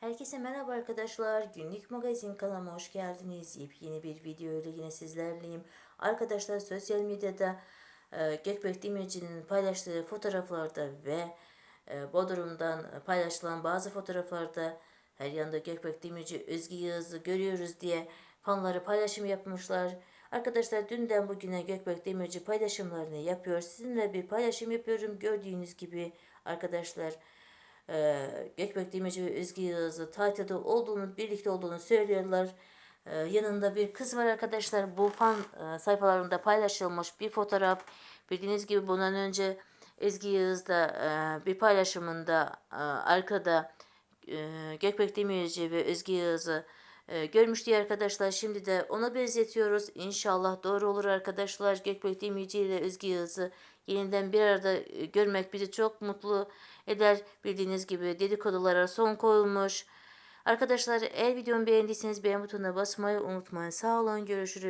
Herkese merhaba arkadaşlar. Günlük magazin kanalıma hoş geldiniz. Yepyeni bir video ile yine sizlerleyim. Arkadaşlar sosyal medyada e, Gökbek Demirci'nin paylaştığı fotoğraflarda ve e, Bodrum'dan paylaşılan bazı fotoğraflarda her yanda Gökbek Demirci, Özgü Yağız'ı görüyoruz diye fanları paylaşım yapmışlar. Arkadaşlar dünden bugüne Gökbek Demirci paylaşımlarını yapıyor. Sizinle bir paylaşım yapıyorum. Gördüğünüz gibi arkadaşlar e, Gökbek Demirci ve Özgü Yağız'ı tatilde olduğunu, birlikte olduğunu söylüyorlar. E, yanında bir kız var arkadaşlar. Bu fan e, sayfalarında paylaşılmış bir fotoğraf. Bildiğiniz gibi bundan önce Ezgi Yağız da e, bir paylaşımında e, arkada e, Gökbek Demirci ve Özgü Yağız'ı e, görmüştü arkadaşlar. Şimdi de ona benzetiyoruz. İnşallah doğru olur arkadaşlar. Gökbek Demirci ile Özgü Yağız'ı yeniden bir arada e, görmek bizi çok mutlu eder. Bildiğiniz gibi dedikodulara son koyulmuş. Arkadaşlar eğer videomu beğendiyseniz beğen butonuna basmayı unutmayın. Sağ olun görüşürüz.